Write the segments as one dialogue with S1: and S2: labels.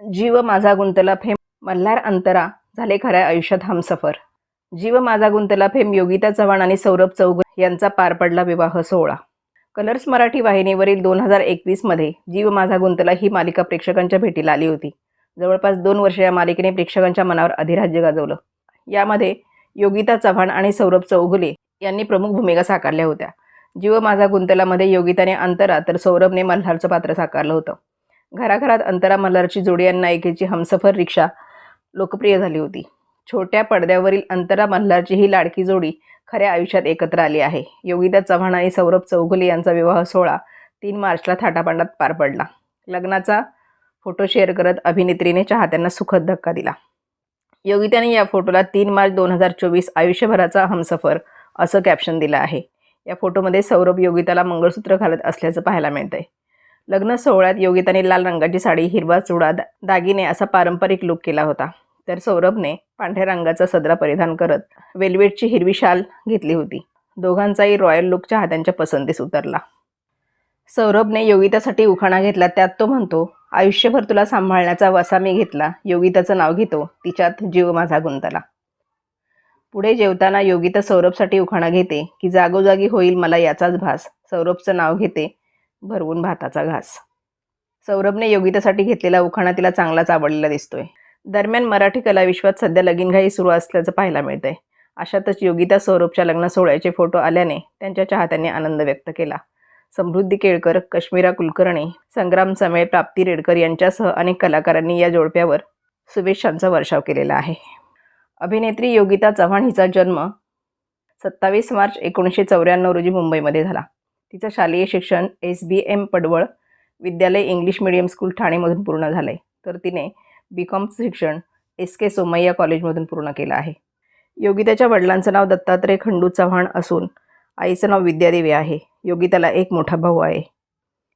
S1: जीव माझा गुंतला फेम मल्हार अंतरा झाले खऱ्या आयुष्यात हमसफर. जीव माझा गुंतला फेम योगिता चव्हाण आणि सौरभ चौग यांचा पार पडला विवाह सोहळा. कलर्स मराठी वाहिनीवरील दोन हजार एकवीसमध्ये जीव माझा गुंतला ही मालिका प्रेक्षकांच्या भेटीला आली होती. जवळपास दोन वर्ष या मालिकेने प्रेक्षकांच्या मनावर अधिराज्य गाजवलं. यामध्ये योगिता चव्हाण आणि सौरभ चौगुले यांनी प्रमुख भूमिका साकारल्या होत्या. जीव माझा गुंतलामध्ये योगिताने अंतरा तर सौरभने मल्हारचं पात्र साकारलं होतं. घराघरात अंतरा मल्हारची जोडी आणि नायिकेची हमसफर रिक्षा लोकप्रिय झाली होती. छोट्या पडद्यावरील अंतरा मल्हारची ही लाडकी जोडी खऱ्या आयुष्यात एकत्र आली आहे. योगिता चव्हाण आणि सौरभ चौगुले यांचा विवाह सोहळा तीन मार्चला थाटापांडात पार पडला. लग्नाचा फोटो शेअर करत अभिनेत्रीने चाहत्यांना सुखद धक्का दिला. योगिताने या फोटोला तीन मार्च दोन हजार चोवीस आयुष्यभराचा हमसफर असं कॅप्शन दिलं आहे. या फोटोमध्ये सौरभ योगिताला मंगळसूत्र घालत असल्याचं पाहायला मिळतंय. लग्न सोहळ्यात योगिताने लाल रंगाची साडी हिरवा चुडा दा दागिने असा पारंपरिक लुक केला होता. तर सौरभने पांढऱ्या रंगाचा सदरा परिधान करत वेल्वेटची हिरवी शाल घेतली होती. दोघांचाही रॉयल लुक चाहत्यांच्या पसंतीस उतरला. सौरभने योगितासाठी उखाणा घेतला. त्यात तो म्हणतो आयुष्यभर तुला सांभाळण्याचा वसा मी घेतला. योगिताचं नाव घेतो. तिच्यात जीव माझा गुंतला. पुढे जेवताना योगिता सौरभसाठी उखाणा घेते की जागोजागी होईल मला याचाच भास. सौरभचं नाव घेते भरवून भाताचा घास. सौरभने योगितासाठी घेतलेला उखाणा तिला चांगलाच आवडलेला दिसतोय. दरम्यान मराठी कलाविश्वात सध्या लगीनघाई सुरू असल्याचं पाहायला मिळतंय. अशातच योगिता सौरभच्या लग्न सोहळ्याचे फोटो आल्याने त्यांच्या चाहत्यांनी आनंद व्यक्त केला. समृद्धी केळकर कश्मीरा कुलकर्णी संग्राम समेळ प्राप्ती रेडकर यांच्यासह अनेक कलाकारांनी या जोडप्यावर शुभेच्छांचा वर्षाव केलेला आहे. अभिनेत्री योगिता चव्हाण हिचा जन्म सत्तावीस मार्च एकोणीसशे चौऱ्याण्णव रोजी मुंबईमध्ये झाला. तिचं शालेय शिक्षण एस बी एम पडवळ विद्यालय इंग्लिश मिडियम स्कूल ठाणेमधून पूर्ण झालं आहे तर तिने बी कॉमचं शिक्षण एस के सोमय्या कॉलेजमधून पूर्ण केलं आहे. योगिताच्या वडिलांचं नाव दत्तात्रय खंडू चव्हाण असून आईचं नाव विद्यादेवी आहे. योगिताला एक मोठा भाऊ आहे.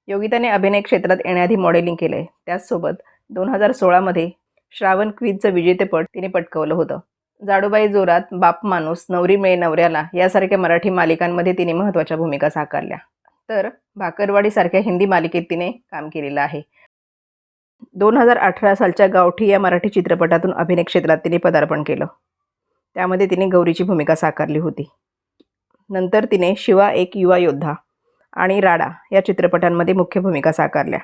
S1: योगिताने अभिनय क्षेत्रात येण्याआधी मॉडेलिंग केलं आहे त्याचसोबत दोन हजार सोळामध्ये श्रावण क्वीजचं विजेतेपद तिने पटकवलं होतं. जाडूबाई जोरात बाप माणूस नवरी मिळे नवऱ्याला यासारख्या मराठी मालिकांमध्ये तिने महत्त्वाच्या भूमिका साकारल्या. तर भाकरवाडीसारख्या हिंदी मालिकेत तिने काम केलेलं आहे. दोन हजार अठरा सालच्या गावठी या मराठी चित्रपटातून अभिनय क्षेत्रात तिने पदार्पण केलं. त्यामध्ये तिने गौरीची भूमिका साकारली होती. नंतर तिने शिवा एक युवा योद्धा आणि राडा या चित्रपटांमध्ये मुख्य भूमिका साकारल्या.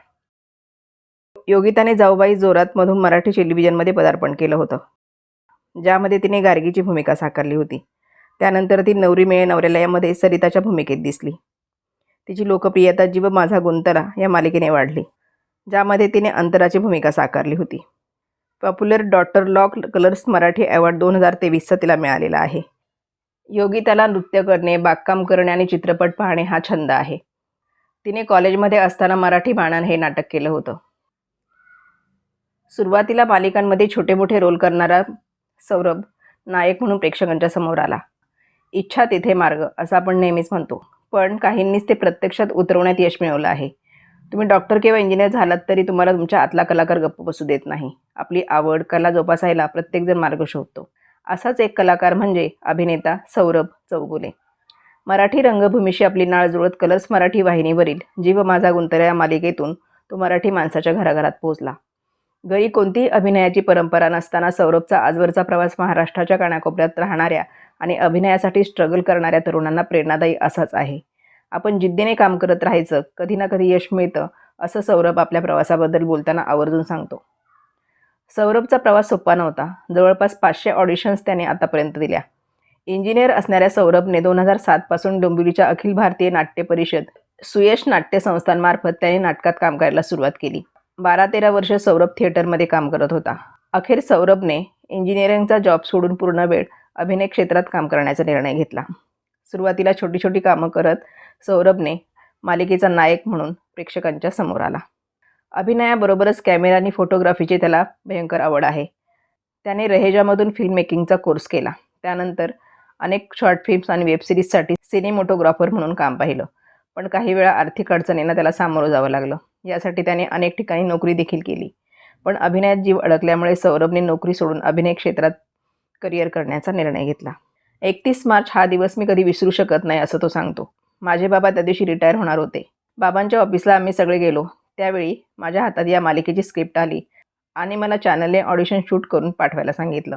S1: योगिताने जाऊबाई जोरातमधून मराठी टेलिव्हिजनमध्ये पदार्पण केलं होतं. ज्यामध्ये तिने गार्गीची भूमिका साकारली होती. त्यानंतर ती नवरी मिळे नवऱ्याला यामध्ये सरिताच्या भूमिकेत दिसली. तिची लोकप्रियता जीव माझा गुंतला या मालिकेने वाढली ज्यामध्ये तिने अंतराची भूमिका साकारली होती. Popular daughter lock Colors Marathi award दोन हजार तेवीसचा तिला मिळालेला आहे. योगिताला नृत्य करणे बागकाम करणे आणि चित्रपट पाहणे हा छंद आहे. तिने कॉलेजमध्ये असताना मराठी बाणान हे नाटक केलं होतं. सुरुवातीला मालिकांमध्ये छोटे मोठे रोल करणारा सौरभ नायक म्हणून प्रेक्षकांच्या समोर आला. इच्छा तिथे मार्ग असं आपण नेहमीच म्हणतो. पण काहींनीच ते प्रत्यक्षात उतरवण्यात यश मिळवलं आहे. तुम्ही डॉक्टर किंवा इंजिनियर झालात तरी तुम्हाला तुमच्या आतला कलाकार गप्प बसू देत नाही. आपली आवड कला जोपासायला प्रत्येकजण मार्ग शोधतो. असाच एक कलाकार म्हणजे अभिनेता सौरभ चौगुले. मराठी रंगभूमीशी आपली नाळ जुळत कलर्स मराठी वाहिनीवरील जीव माझा गुंतल्या या मालिकेतून तो मराठी माणसाच्या घराघरात पोहोचला. घरी कोणतीही अभिनयाची परंपरा नसताना सौरभचा आजवरचा प्रवास महाराष्ट्राच्या कानाकोपऱ्यात राहणाऱ्या आणि अभिनयासाठी स्ट्रगल करणाऱ्या तरुणांना प्रेरणादायी असाच आहे. आपण जिद्दीने काम करत राहायचं कधी ना कधी यश मिळतं असं सौरभ आपल्या प्रवासाबद्दल बोलताना आवर्जून सांगतो. सौरभचा प्रवास सोपा नव्हता. जवळपास पाचशे ऑडिशन्स त्याने आतापर्यंत दिल्या. इंजिनियर असणाऱ्या सौरभने दोन हजार सातपासून डोंबिवलीच्या अखिल भारतीय नाट्य परिषद सुयश नाट्य संस्थांमार्फत त्याने नाटकात काम करायला सुरुवात केली. बारा तेरा वर्ष सौरभ थिएटरमध्ये काम करत होता. अखेर सौरभने इंजिनिअरिंगचा जॉब सोडून पूर्ण वेळ अभिनय क्षेत्रात काम करण्याचा निर्णय घेतला. सुरुवातीला छोटी छोटी कामं करत सौरभने मालिकेचा नायक म्हणून प्रेक्षकांच्या समोर आला. अभिनयाबरोबरच कॅमेरा आणि फोटोग्राफीची त्याला भयंकर आवड आहे. त्याने रहेजामधून फिल्म मेकिंगचा कोर्स केला. त्यानंतर अनेक शॉर्ट फिल्म्स आणि वेबसिरीजसाठी सिनेमोटोग्राफर म्हणून काम पाहिलं. पण काही वेळा आर्थिक अडचणींना त्याला सामोरं जावं लागलं. यासाठी त्याने अनेक ठिकाणी नोकरी देखील केली. पण अभिनयात जीव अडकल्यामुळे सौरभने नोकरी सोडून अभिनय क्षेत्रात करिअर करण्याचा निर्णय घेतला. एकतीस मार्च हा दिवस मी कधी विसरू शकत नाही असं तो सांगतो. माझे बाबा त्या दिवशी रिटायर होणार होते. बाबांच्या ऑफिसला आम्ही सगळे गेलो. त्यावेळी माझ्या हातात या मालिकेची स्क्रिप्ट आली आणि मला चॅनलने ऑडिशन शूट करून पाठवायला सांगितलं.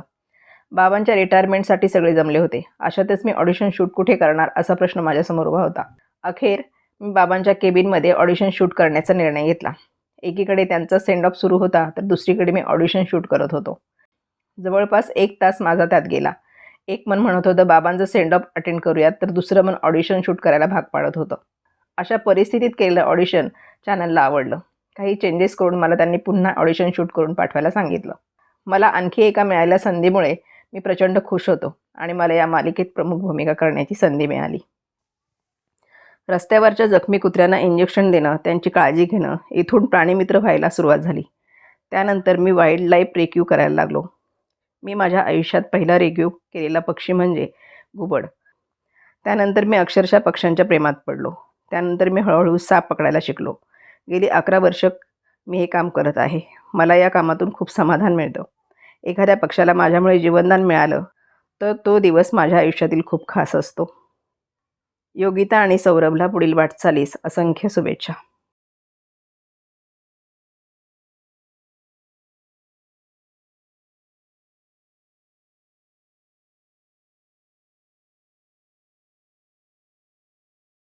S1: बाबांच्या रिटायरमेंटसाठी सगळे जमले होते. अशातच मी ऑडिशन शूट कुठे करणार असा प्रश्न माझ्यासमोर उभा होता. अखेर मी बाबांच्या केबिनमध्ये ऑडिशन शूट करण्याचा निर्णय घेतला. एकीकडे त्यांचा सेंड ऑफ सुरू होता तर दुसरीकडे मी ऑडिशन शूट करत होतो. जवळपास एक तास माझा त्यात गेला. एक मन म्हणत होतं बाबांचं सेंड ऑफ अटेंड करूयात. तर दुसरं मन ऑडिशन शूट करायला भाग पाडत होतं. अशा परिस्थितीत केलेलं ऑडिशन चॅनलला आवडलं. काही चेंजेस करून मला त्यांनी पुन्हा ऑडिशन शूट करून पाठवायला सांगितलं. मला आणखी एका मिळालेल्या संधीमुळे मी प्रचंड खुश होतो आणि मला या मालिकेत प्रमुख भूमिका करण्याची संधी मिळाली. रस्त्यावरच्या जखमी कुत्र्यांना इंजेक्शन देणं त्यांची काळजी घेणं इथून प्राणीमित्र व्हायला सुरुवात झाली. त्यानंतर मी वाईल्ड लाईफ रेक्यू करायला लागलो. मी माझ्या आयुष्यात पहिला रेक्यू केलेला पक्षी म्हणजे घुबड. त्यानंतर मी अक्षरशः पक्ष्यांच्या प्रेमात पडलो. त्यानंतर मी हळूहळू साप पकडायला शिकलो. गेली अकरा वर्ष मी हे काम करत आहे. मला या कामातून खूप समाधान मिळतं. एखाद्या पक्षाला माझ्यामुळे जीवनदान मिळालं तर तो दिवस माझ्या आयुष्यातील खूप खास असतो. योगिता आणि सौरभला पुढील वाटचालीस असंख्य शुभेच्छा.